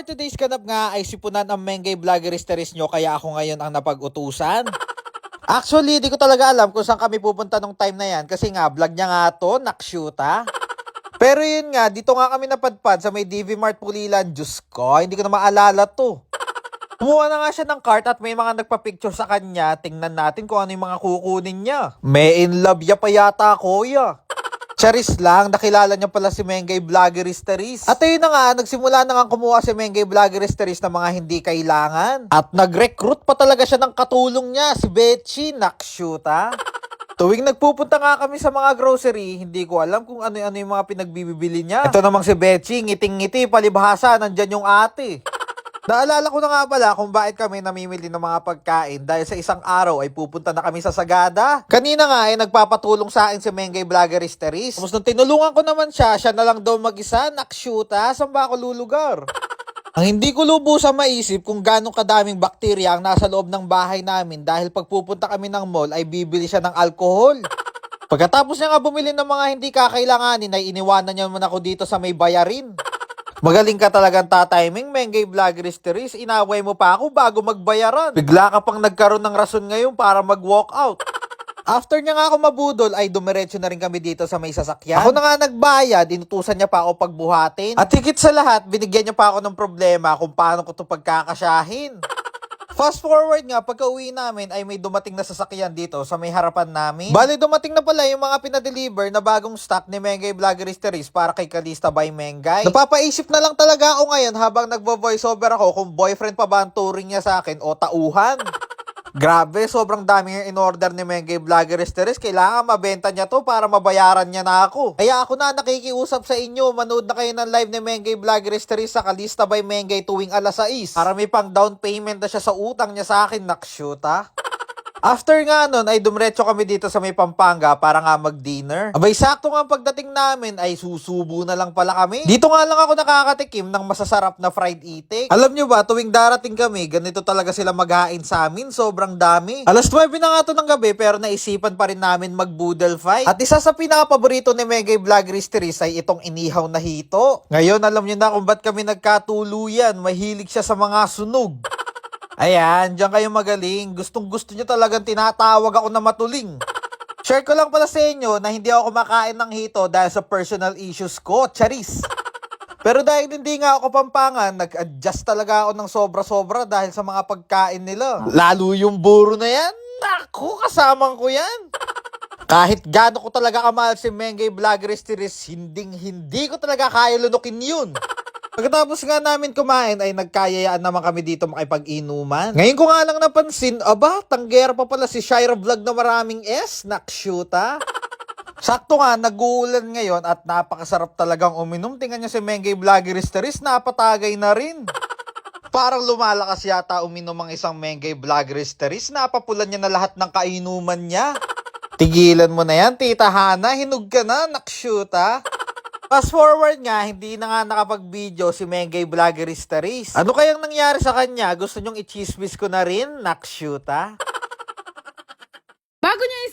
For today's ganap nga ay sipunan ang Mengay Vloggeristeriz nyo kaya ako ngayon ang napag-utusan. Actually, di ko talaga alam kung saan kami pupunta nung time na yan kasi nga vlog niya nga to, nakshuta. Pero yun nga, dito nga kami napadpad sa may DV Mart Pulilan. Diyos ko, hindi ko na maalala to. Kumuha na nga siya ng cart at may mga nagpa-picture sa kanya. Tingnan natin kung ano yung mga kukunin niya. May in love ya pa yata, kuya. Charis lang, nakilala niya pala si Mengay Vloggeristeris. At ayun na nga, nagsimula na nga kumuha si Mengay Vloggeristeris ng mga hindi kailangan. At nag-recruit pa talaga siya ng katulong niya, si Betchy, nakshuta. Tuwing nagpupunta nga kami sa mga grocery, hindi ko alam kung ano-ano yung mga pinagbibili niya. Ito namang si Betchy, ngiting-ngiti, palibhasa, nandyan yung ate. Naalala ko na nga pala kung bakit kami namimili ng mga pagkain dahil sa isang araw ay pupunta na kami sa Sagada. Kanina nga ay nagpapatulong sa akin si Mengay Vloggeristeris. Tapos nung tinulungan ko naman siya, siya na lang daw mag-isa, nakshuta, saan ba ako lulugar? Ang hindi ko lubusang maisip kung gano'ng kadaming bakterya ang nasa loob ng bahay namin dahil pag pupunta kami ng mall ay bibili siya ng alkohol. Pagkatapos niya nga bumili ng mga hindi kakailanganin ay iniwanan niya naman ako dito sa may bayarin. Magaling ka talagang tatiming, Mengay Vloggeristeris. Inaway mo pa ako bago magbayaran. Bigla ka pang nagkaroon ng rason ngayon para mag-walk out. After niya nga ako mabudol, ay dumiretso na rin kami dito sa may sasakyan. Ako na nga nagbayad, inutusan niya pa ako pagbuhatin. At higit sa lahat, binigyan niya pa ako ng problema kung paano ko ito pagkakasyahin. Fast forward nga, pagka uwi namin ay may dumating na sasakyan dito sa may harapan namin. Bali, dumating na pala yung mga pinadeliver na bagong stock ni Mengay Vloggeristeris para kay Kalista by Mengay. Napapaisip na lang talaga ako ngayon habang nagvo-voiceover ako kung boyfriend pa ba ang turing niya sa akin o tauhan. Grabe, sobrang dami yung in-order ni Mengay Vloggeristeris. Kailangan mabenta niya to para mabayaran niya na ako. Kaya ako na nakikiusap sa inyo. Manood na kayo ng live ni Mengay Vloggeristeris sa Kalista by Mengay tuwing alas 6. Para may pang down payment na siya sa utang niya sa akin. Nakshoot ha. After nga nun, ay dumretso kami dito sa may Pampanga para nga mag-dinner. Abay, sakto nga pagdating namin ay susubo na lang pala kami. Dito nga lang ako nakakatikim ng masasarap na fried itik. Alam nyo ba, tuwing darating kami, ganito talaga sila maghain sa amin. Sobrang dami. Alas 9 na nga to ng gabi pero naisipan pa rin namin mag-boodle fight. At isa sa pinaka-paborito ni Megay Vloggeristeris ay itong inihaw na hito. Ngayon, alam nyo na kung ba't kami nagkatuluyan. Mahilig siya sa mga sunog. Ayan, diyan kayo magaling. Gustong gusto nyo talagang tinatawag ako na matuling. Share ko lang pala sa inyo na hindi ako kumakain ng hito dahil sa personal issues ko, charis. Pero dahil hindi nga ako pampangan, nag-adjust talaga ako ng sobra-sobra dahil sa mga pagkain nila. Lalo yung buro na yan, naku, kasamang ko yan. Kahit gaano ko talaga kamahal si Mengay Vloggeristeris, hinding hindi ko talaga kaya lunukin yun. Pagkatapos nga namin kumain ay nagkayayaan naman kami dito makipag-inuman. Ngayon ko nga lang napansin, aba, tanggera pa pala si Shira Vlog na maraming S, nakshuta. Sakto nga, nag-uulan ngayon at napakasarap talagang uminom. Tingnan niyo si Mengay Vloggeristeris, napatagay na rin. Parang lumalakas yata uminom ang isang Mengay Vloggeristeris, napapulan niya na lahat ng kainuman niya. Tigilan mo na yan, Tita Hana, hinug ka na, nakshuta. Fast forward nga, hindi na nga nakapag-video si Mengay Vloggeristeris. Ano kayang nangyari sa kanya? Gusto nyong i-chismis ko na rin? Nakshuta?